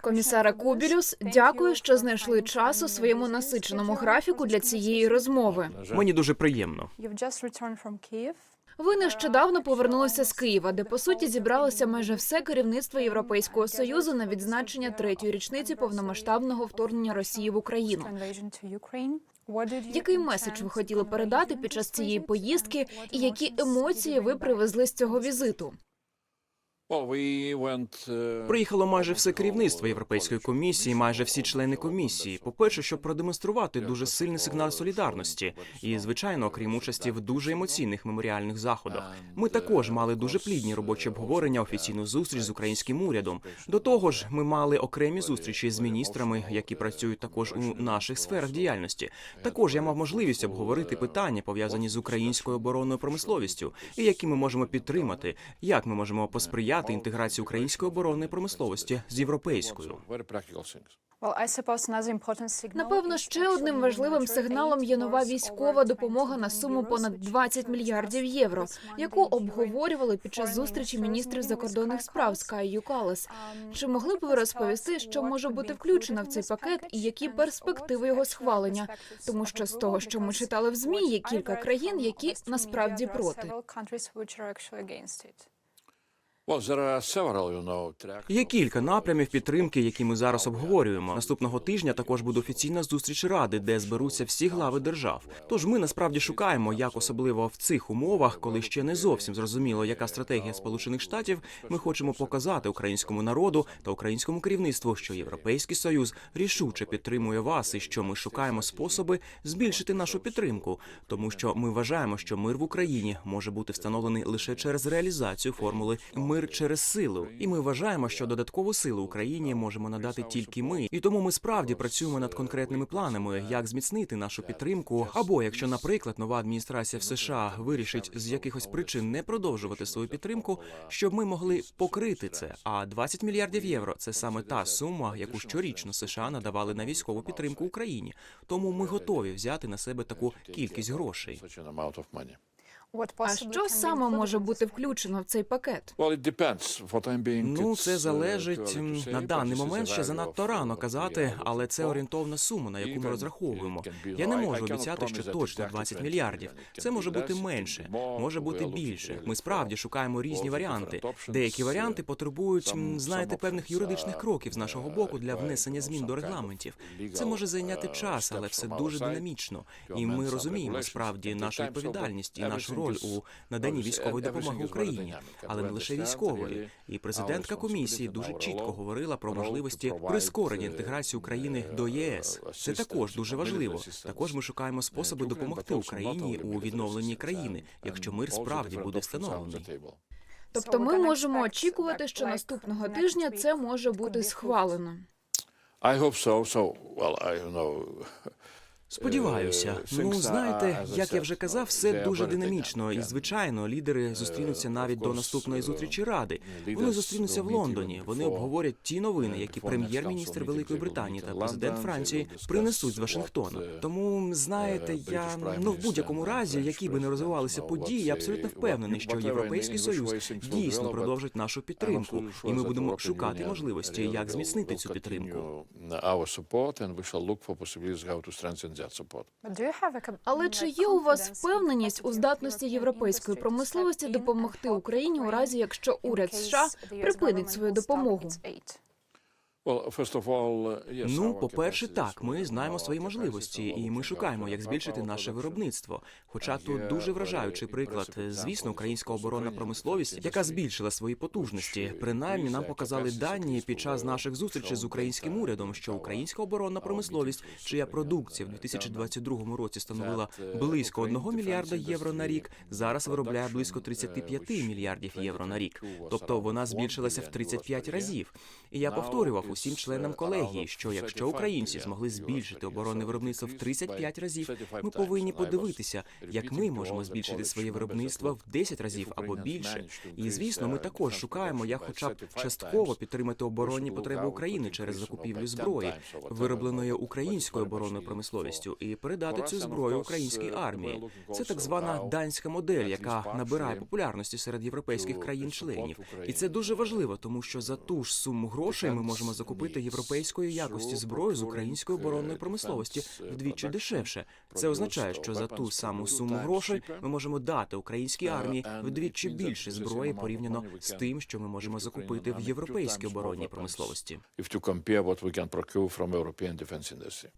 Комісара Кубілюс, дякую, що знайшли час у своєму насиченому графіку для цієї розмови. Мені дуже приємно. Ви нещодавно повернулися з Києва, де по суті зібралося майже все керівництво Європейського союзу на відзначення третьої річниці повномасштабного вторгнення Росії в Україну. Який меседж ви хотіли передати під час цієї поїздки, і які емоції ви привезли з цього візиту? Приїхало майже все керівництво Європейської комісії, майже всі члени комісії. По перше, щоб продемонструвати дуже сильний сигнал солідарності, і звичайно, окрім участі в дуже емоційних меморіальних заходах. Ми також мали дуже плідні робочі обговорення, офіційну зустріч з українським урядом. До того ж, ми мали окремі зустрічі з міністрами, які працюють також у наших сферах діяльності. Також я мав можливість обговорити питання пов'язані з українською оборонною промисловістю, і які ми можемо підтримати, як ми можемо посприяти інтеграції української оборонної промисловості з європейською. Напевно, ще одним важливим сигналом є нова військова допомога на суму понад euros, 20 мільярдів євро, яку обговорювали під час зустрічі міністрів закордонних справ. Скай. Um, Чи могли б ви розповісти, що може бути включено в цей пакет і які перспективи його схвалення? Тому що з того, що ми читали в змі, є кілька країн, які насправді проти. Є кілька напрямів підтримки, які ми зараз обговорюємо. Наступного тижня також буде офіційна зустріч ради, де зберуться всі глави держав. Тож ми насправді шукаємо, як особливо в цих умовах, коли ще не зовсім зрозуміло, яка стратегія Сполучених Штатів, ми хочемо показати українському народу та українському керівництву, що Європейський Союз рішуче підтримує вас, і що ми шукаємо способи збільшити нашу підтримку, тому що ми вважаємо, що мир в Україні може бути встановлений лише через реалізацію формули мир через силу. І ми вважаємо, що додаткову силу Україні можемо надати тільки ми. І тому ми справді працюємо над конкретними планами, як зміцнити нашу підтримку. Або якщо, наприклад, нова адміністрація в США вирішить з якихось причин не продовжувати свою підтримку, щоб ми могли покрити це. А 20 мільярдів євро це саме та сума, яку щорічно США надавали на військову підтримку Україні. Тому ми готові взяти на себе таку кількість грошей. А що саме може бути включено в цей пакет? Ну, це залежить на даний момент ще занадто рано казати, але це орієнтовна сума, на яку ми розраховуємо. Я не можу обіцяти, що точно 20 мільярдів. Це може бути менше, може бути більше. Ми справді шукаємо різні варіанти. Деякі варіанти потребують, м, знаєте, певних юридичних кроків з нашого боку для внесення змін до регламентів. Це може зайняти час, але все дуже динамічно. І ми розуміємо справді нашу відповідальність і нашу роль у наданні військової допомоги Україні, але не лише військової. І президентка комісії дуже чітко говорила про можливості прискорення інтеграції України до ЄС. Це також дуже важливо. Також ми шукаємо способи допомогти Україні у відновленні країни, якщо мир справді буде встановлений. Тобто, ми можемо очікувати, що наступного тижня це може бути схвалено. I hope so. So, well, I know. Сподіваюся, Е, ну знаєте, як я вже казав, все дуже динамічно, і звичайно, лідери зустрінуться навіть до наступної зустрічі uh, ради. Вони зустрінуться в Лондоні. Вони обговорять ті новини, які прем'єр-міністр Великої Британії та президент Франції принесуть з Вашингтона. Тому знаєте, я ну в будь-якому разі, які би не розвивалися події, я абсолютно впевнений, що Європейський Союз дійсно продовжить нашу підтримку, і ми будемо шукати можливості, як зміцнити цю підтримку. Але чи є у вас впевненість у здатності європейської промисловості допомогти Україні у разі, якщо уряд США припинить свою допомогу? Ну, по-перше, так, ми знаємо свої можливості, і ми шукаємо, як збільшити наше виробництво. Хоча тут дуже вражаючий приклад, звісно, українська оборонна промисловість, яка збільшила свої потужності. Принаймні, нам показали дані під час uh, наших зустрічей з українським uh, урядом, що українська оборонна промисловість, чия продукція в government, 2022 році становила uh, близько Ukrainian 1 мільярда євро на рік, зараз виробляє близько production, 35 uh, мільярдів євро на рік. Тобто вона збільшилася в billion 35 разів. І я повторював усім членам колегії, що якщо українці змогли збільшити оборонне виробництво в it increased 35 разів, ми повинні подивитися, як ми можемо збільшити своє виробництво в 10 разів або більше. І звісно, ми також шукаємо, як хоча б частково підтримати оборонні потреби України через закупівлю зброї, виробленої українською оборонною промисловістю, і передати цю зброю українській uh, армії. Це так звана данська модель, яка набирає популярності серед європейських країн-членів. І це дуже важливо, тому що за ту ж суму грошей ми можемо закупити європейської якості зброю з української оборонної промисловості вдвічі дешевше. Це означає, що за ту саму суму грошей ми можемо дати українській армії вдвічі більше зброї порівняно з тим, що ми можемо закупити в європейській оборонній промисловості.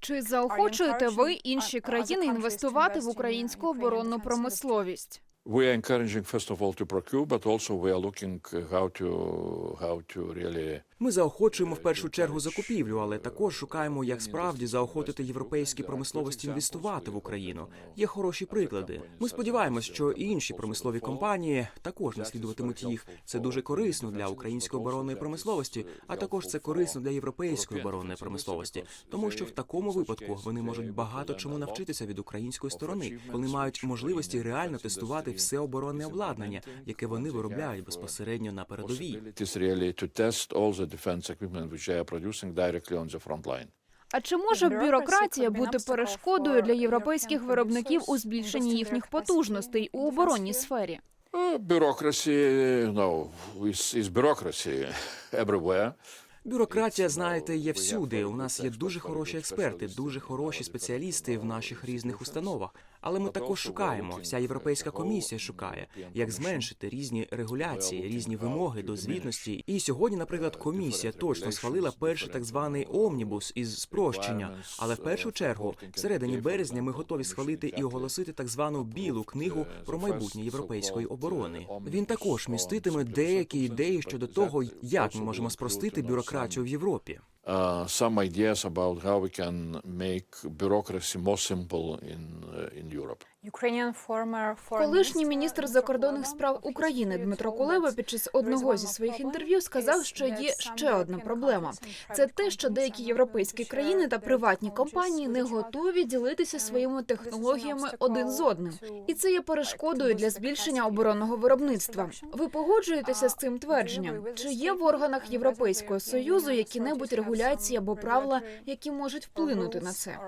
Чи заохочуєте ви інші країни інвестувати в українську оборонну промисловість? We are encouraging, first of all, to procure, but also we are looking how to how to really Ми заохочуємо в першу чергу закупівлю, але також шукаємо, як справді заохотити європейські промисловості інвестувати в Україну. Є хороші приклади. Ми сподіваємось, що і інші промислові компанії також наслідуватимуть їх. Це дуже корисно для української оборонної промисловості, а також це корисно для європейської оборонної промисловості, тому що в такому випадку вони можуть багато чому навчитися від української сторони, коли мають можливості реально тестувати все оборонне обладнання, яке вони виробляють безпосередньо на передовій. Defense equipment which they are producing directly on the front line. А чи може бюрократія бути перешкодою для європейських виробників у збільшенні їхніх потужностей у оборонній сфері? Uh, bureaucracy, no, is, is bureaucracy everywhere. Бюрократія, знаєте, є всюди. У нас є дуже хороші експерти, дуже хороші спеціалісти в наших різних установах. Але ми також шукаємо. Вся європейська комісія шукає, як зменшити різні регуляції, різні вимоги до звітності. І сьогодні, наприклад, комісія точно схвалила перший так званий омнібус із спрощення. Але в першу чергу, всередині березня, ми готові схвалити і оголосити так звану білу книгу про майбутнє європейської оборони. Він також міститиме деякі ідеї щодо того, як ми можемо спростити бюрократію в Європі. Uh, some ideas about how we can make bureaucracy more simple in uh, in Europe. Колишній міністр закордонних справ України Дмитро Кулеба під час одного зі своїх інтерв'ю сказав, що є ще одна проблема. Це те, що деякі європейські країни та приватні компанії не готові ділитися своїми технологіями один з одним, і це є перешкодою для збільшення оборонного виробництва. Ви погоджуєтеся з цим твердженням? Чи є в органах Європейського союзу які-небудь регуляції або правила, які можуть вплинути на це?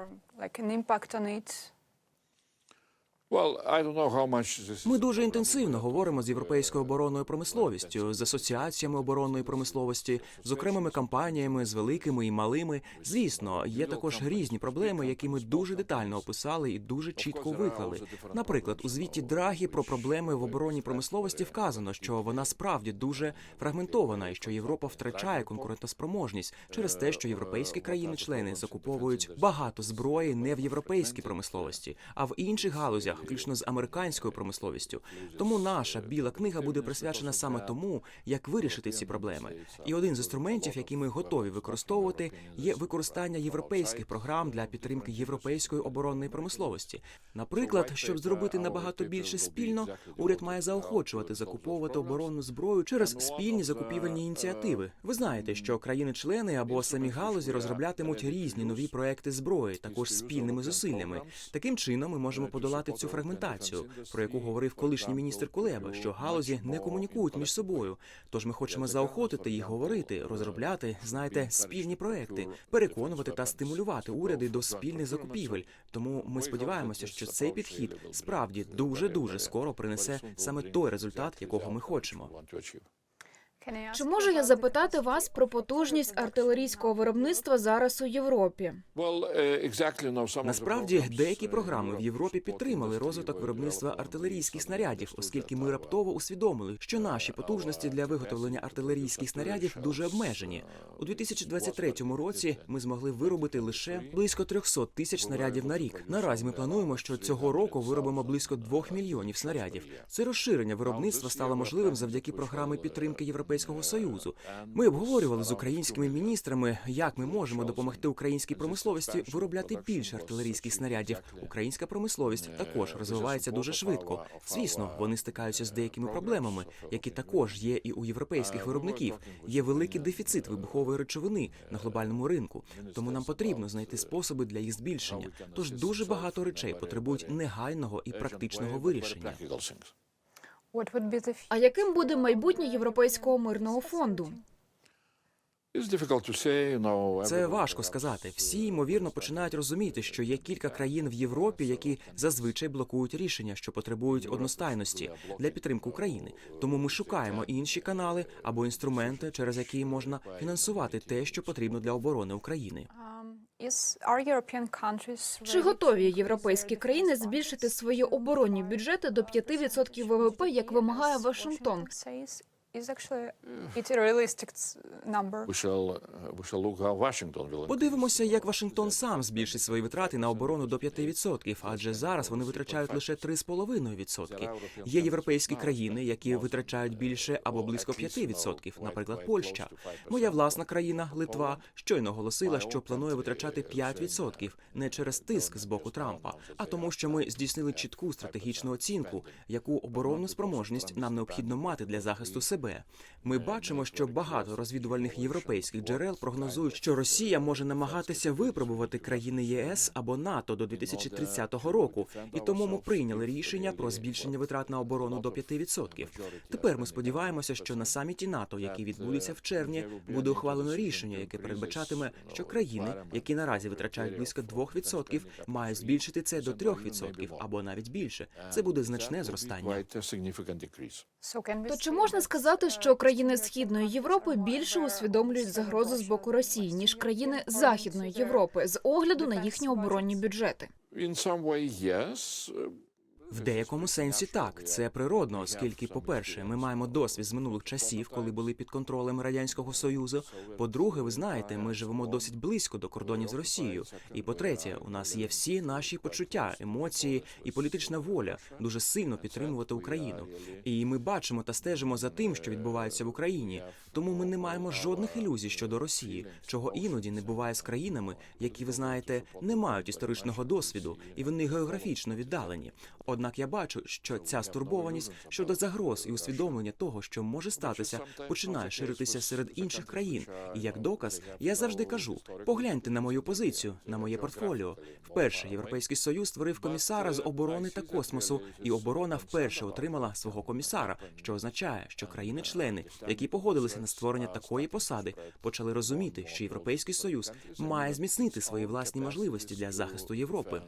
Ми дуже інтенсивно говоримо з європейською оборонною промисловістю, з асоціаціями оборонної промисловості, з окремими компаніями, з великими і малими. Звісно, є також різні проблеми, які ми дуже детально описали і дуже чітко виклали. Наприклад, у звіті Драгі про проблеми в оборонній промисловості вказано, що вона справді дуже фрагментована, і що Європа втрачає конкурентоспроможність через те, що європейські країни-члени закуповують багато зброї не в європейській промисловості, а в інших галузях, включно з американською промисловістю. Тому наша біла книга буде присвячена саме тому, як вирішити ці проблеми. І один з інструментів, який ми готові використовувати, є використання європейських програм для підтримки європейської оборонної промисловості. Наприклад, щоб зробити набагато більше спільно, уряд має заохочувати закуповувати оборонну зброю через спільні закупівельні ініціативи. Ви знаєте, що країни-члени або самі галузі розроблятимуть різні нові проекти зброї, також спільними зусиллями. Таким чином, ми можемо подолати цю фрагментацію, про яку говорив колишній міністр Кулеба, що галузі не комунікують між собою. Тож ми хочемо заохотити їх говорити, розробляти, знаєте, спільні проекти, переконувати та стимулювати уряди до спільних закупівель. Тому ми сподіваємося, що цей підхід справді дуже дуже скоро принесе саме той результат, якого ми хочемо. Чи можу я запитати вас про потужність артилерійського виробництва зараз у Європі? Uh, the Насправді деякі uh, програми в Європі підтримали розвиток виробництва артилерійських снарядів, оскільки ми раптово усвідомили, що наші потужності для виготовлення артилерійських снарядів дуже обмежені. У 2023 році ми змогли виробити лише близько 300 тисяч снарядів на рік. Наразі ми плануємо, що цього року виробимо близько 2 мільйонів снарядів. Це розширення виробництва стало можливим завдяки програми підтримки Європейського союзу. Ми обговорювали з українськими міністрами, як ми можемо допомогти українській промисловості виробляти більше артилерійських снарядів. Українська промисловість також розвивається дуже швидко. Звісно, вони стикаються з деякими проблемами, які також є і у європейських виробників. Є великий дефіцит вибухової речовини на глобальному ринку, тому нам потрібно знайти способи для їх збільшення. Тож дуже багато речей потребують негайного і практичного вирішення. А яким буде майбутнє Європейського мирного фонду? It's difficult to say, you know. Це важко сказати. Всі ймовірно починають розуміти, що є кілька країн в Європі, які зазвичай блокують рішення, що потребують одностайності для підтримки України. Тому ми шукаємо інші канали або інструменти, через які можна фінансувати те, що потрібно для оборони України. Чи готові європейські країни збільшити свої оборонні бюджети до 5% ВВП, як вимагає Вашингтон? Is actually it's a realistic number. We shall, uh, we shall look how Washington will. Подивимося, як Вашингтон сам збільшить свої витрати на оборону до 5%, адже зараз вони витрачають лише 3,5%. Є європейські країни, які витрачають більше або близько 5%, наприклад, Польща. Моя власна країна, Литва, щойно оголосила, що планує витрачати 5% не через тиск з боку Трампа, а тому, що ми здійснили чітку стратегічну оцінку, яку оборонну спроможність нам необхідно мати для захисту себе. Ми бачимо, що багато розвідувальних європейських джерел прогнозують, що Росія може намагатися випробувати країни ЄС або НАТО до 2030 року, і тому ми прийняли рішення про збільшення витрат на оборону до 5%. Тепер ми сподіваємося, що на саміті НАТО, який відбудеться в червні, буде ухвалено рішення, яке передбачатиме, що країни, які наразі витрачають близько 2%, мають збільшити це до 3% або навіть більше. Це буде значне зростання. То чи можна that, сказати, що країни Східної Європи більше усвідомлюють загрозу з боку Росії, ніж країни Західної Європи з огляду на їхні оборонні бюджети? В деякому сенсі так, це природно, оскільки, по-перше, ми маємо досвід з минулих часів, коли були під контролем радянського союзу. По-друге, ви знаєте, ми живемо досить близько до кордонів з Росією. І по-третє, у нас є всі наші почуття, емоції і політична воля дуже сильно підтримувати Україну. І ми бачимо та стежимо за тим, що відбувається в Україні. Тому ми не маємо жодних ілюзій щодо Росії, чого іноді не буває з країнами, які ви знаєте, не мають історичного досвіду, і вони географічно віддалені. Однак я бачу, що ця стурбованість щодо загроз і усвідомлення того, що може статися, починає ширитися серед інших країн. І як доказ, я завжди кажу: погляньте на мою позицію, на моє портфоліо. Вперше європейський союз створив комісара з оборони та космосу, і оборона вперше отримала свого комісара, що означає, що країни-члени, які погодилися на створення такої посади, почали розуміти, що європейський союз має зміцнити свої власні можливості для захисту Європи.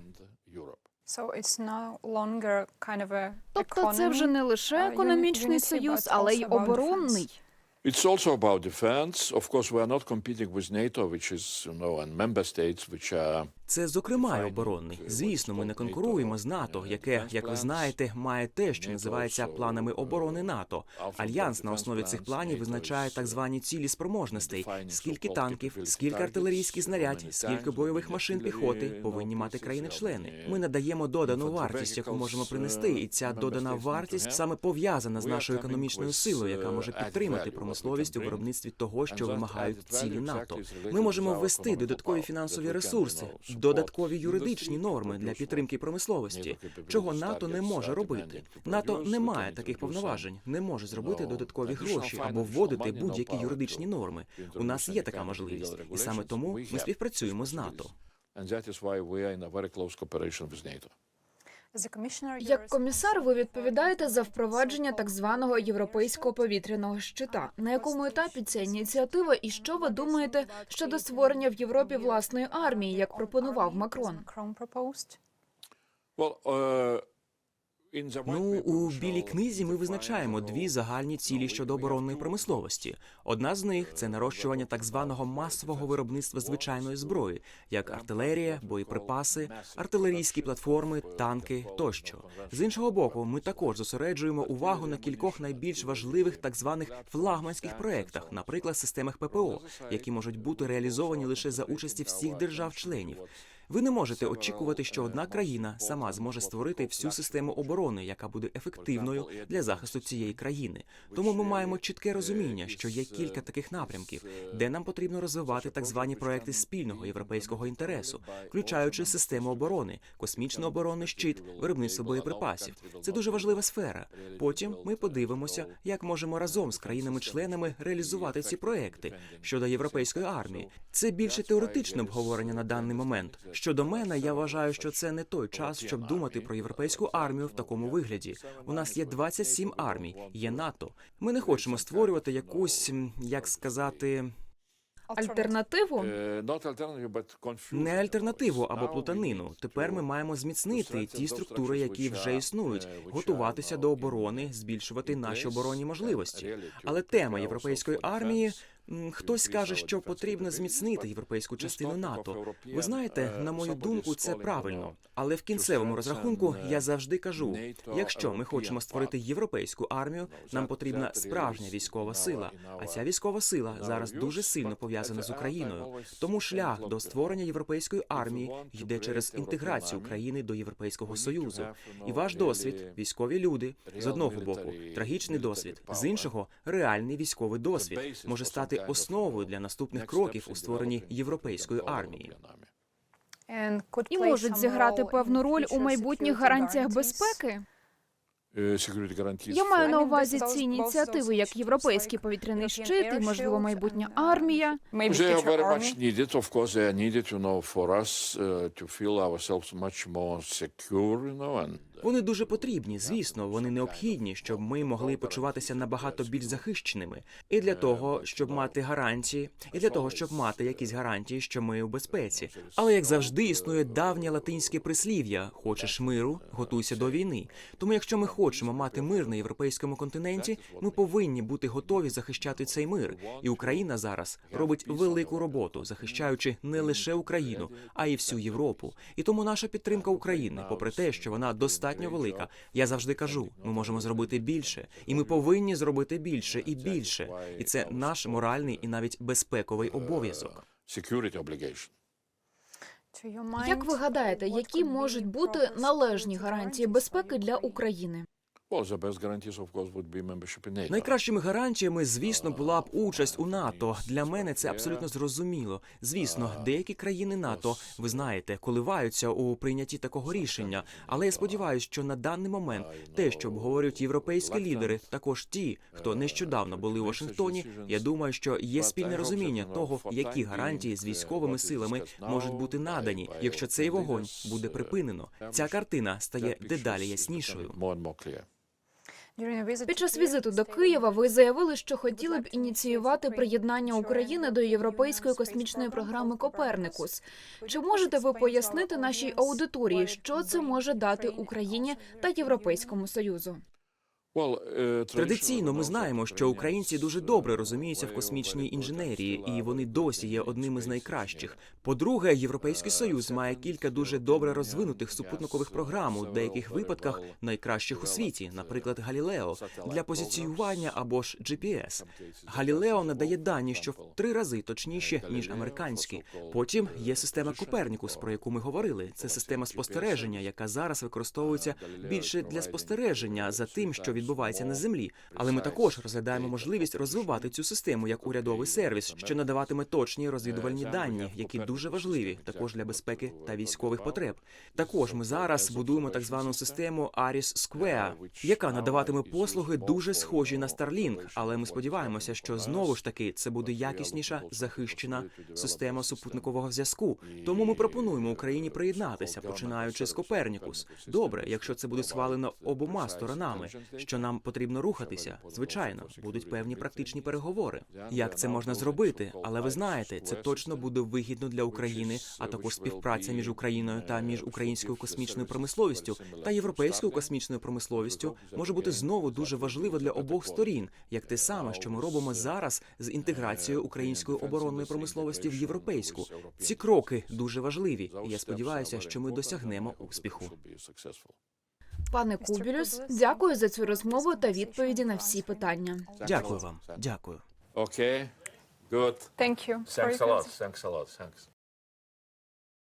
Тобто це вже не лише uh, економічний союз, але й оборонний. It's also about defense. Of course, we are not competing with NATO, which is, you know, and member states, which are Це зокрема й оборонний. Звісно, ми не конкуруємо з НАТО, яке, як ви знаєте, має те, що називається планами оборони НАТО. Альянс на основі цих планів визначає так звані цілі спроможностей: скільки танків, скільки артилерійських знарядь, скільки бойових машин піхоти повинні мати країни-члени. Ми надаємо додану вартість, яку можемо принести, і ця додана вартість саме пов'язана з нашою економічною силою, яка може підтримати промисловість у виробництві того, що вимагають цілі НАТО. Ми можемо ввести додаткові фінансові ресурси, додаткові юридичні норми для підтримки промисловості, чого НАТО не може робити. НАТО не має таких повноважень, не може зробити додаткові гроші або вводити будь-які юридичні норми. У нас є така можливість, і саме тому ми співпрацюємо з НАТО. and that is why we are in a very close cooperation with NATO. Як комісар, ви відповідаєте за впровадження так званого європейського повітряного щита. На якому етапі ця ініціатива, і що ви думаєте щодо створення в Європі власної армії, як пропонував Макрон? Ну у білій книзі ми визначаємо дві загальні цілі щодо оборонної промисловості. Одна з них це нарощування так званого масового виробництва звичайної зброї, як артилерія, боєприпаси, артилерійські платформи, танки тощо. З іншого боку, ми також зосереджуємо увагу на кількох найбільш важливих так званих флагманських проектах, наприклад, системах ППО, які можуть бути реалізовані лише за участі всіх держав-членів. Ви не можете очікувати, що одна країна сама зможе створити всю систему оборони, яка буде ефективною для захисту цієї країни. Тому ми маємо чітке розуміння, що є кілька таких напрямків, де нам потрібно розвивати так звані проекти спільного європейського інтересу, включаючи систему оборони, космічний оборонний щит, виробництво боєприпасів. Це дуже важлива сфера. Потім ми подивимося, як можемо разом з країнами-членами реалізувати ці проекти щодо європейської армії. Це більше теоретичне обговорення на даний момент. Щодо мене, я вважаю, що це не той час, щоб думати про європейську армію в такому вигляді. У нас є 27 армій, є НАТО. Ми не хочемо створювати якусь, як сказати. Альтернативу confusion. Не альтернативу або плутанину. Тепер ми маємо зміцнити ті структури, які вже існують, uh, готуватися до оборони, збільшувати наші оборонні можливості. Але тема європейської армії. Хтось каже, що потрібно зміцнити європейську частину НАТО. Ви знаєте, uh, на мою думку, це правильно. Але в кінцевому розрахунку я завжди кажу: якщо ми хочемо створити європейську армію, нам потрібна справжня військова сила. А ця військова сила зараз дуже сильно пов'язана з Україною. Тому шлях до створення європейської армії йде через інтеграцію країни до Європейського Союзу. І ваш досвід, військові люди, з одного боку, трагічний досвід, з іншого реальний військовий досвід може some стати основою uh, для наступних кроків у створенні європейської армії. і можуть зіграти певну роль у майбутніх гарантіях безпеки. Uh, Я маю на увазі ці ініціативи, як європейський повітряний щит і, можливо, майбутня uh, армія. Much uh, more secure, you know, and Вони дуже потрібні, звісно, вони необхідні, щоб ми могли почуватися набагато більш захищеними. І для того, щоб мати гарантії, і для того, щоб мати якісь гарантії, що ми у безпеці. Але як завжди існує давнє латинське прислів'я: хочеш миру, готуйся до війни. Тому, якщо ми хочемо мати мир на європейському континенті, ми повинні бути готові захищати цей мир. І Україна зараз робить велику роботу, захищаючи не лише Україну, а й всю Європу. І тому наша підтримка України, попри те, що вона достатньо велика, я завжди кажу, ми можемо зробити більше, і ми повинні зробити більше і більше. І це наш моральний і навіть безпековий обов'язок. mind, Як ви гадаєте, які можуть бути належні гарантії безпеки для України? Найкращими гарантіями, звісно, була б участь у НАТО. Для мене це абсолютно зрозуміло. Звісно, деякі країни НАТО, ви знаєте, коливаються у прийнятті такого рішення. Але я сподіваюся, що на даний момент те, що обговорюють європейські лідери, також ті, хто нещодавно були у Вашингтоні, я думаю, що є спільне розуміння того, які гарантії з військовими силами можуть бути надані, якщо цей вогонь буде припинено. Ця картина стає дедалі яснішою. Під час візиту до Києва ви заявили, що хотіли б ініціювати приєднання України до європейської космічної програми Коперникус. Чи можете ви пояснити нашій аудиторії, що це може дати Україні та Європейському Союзу? Uh, Традиційно ми знаємо, що українці дуже добре розуміються в космічній інженерії, і вони досі є одними з найкращих. По-друге, Європейський Союз має кілька дуже добре розвинутих супутникових програм, у деяких випадках найкращих у світі, наприклад, Галілео для позиціювання або ж GPS. Галілео надає дані, що в три рази точніші ніж американські. Потім є система Копернікус, про яку ми говорили. Це система спостереження, яка зараз використовується більше для спостереження за тим, що відбувається на землі. Але ми також розглядаємо можливість розвивати цю систему як урядовий сервіс, що надаватиме точні розвідувальні дані, які дуже важливі також для безпеки та військових потреб. Також ми зараз будуємо так звану систему Aris Square, яка надаватиме послуги дуже схожі на Starlink, але ми сподіваємося, що знову ж таки це буде якісніша захищена система супутникового зв'язку. Тому ми пропонуємо Україні приєднатися, починаючи з Копернікус. Добре, якщо це буде схвалено обома сторонами, що нам потрібно рухатися. Звичайно, будуть певні практичні переговори. Як це можна зробити? Але ви знаєте, це точно буде вигідно для України, а також співпраця між Україною та між українською космічною промисловістю та європейською космічною промисловістю може бути знову дуже важливо для обох сторін, як те саме, що ми робимо зараз з інтеграцією української оборонної промисловості в європейську. Ці кроки дуже важливі, і я сподіваюся, що ми досягнемо успіху. Пане Кубілюс, дякую за цю розмову та відповіді на всі питання. Дякую вам. Дякую. Окей, good. Thank you. Thanks a lot. Thanks a lot. Thanks.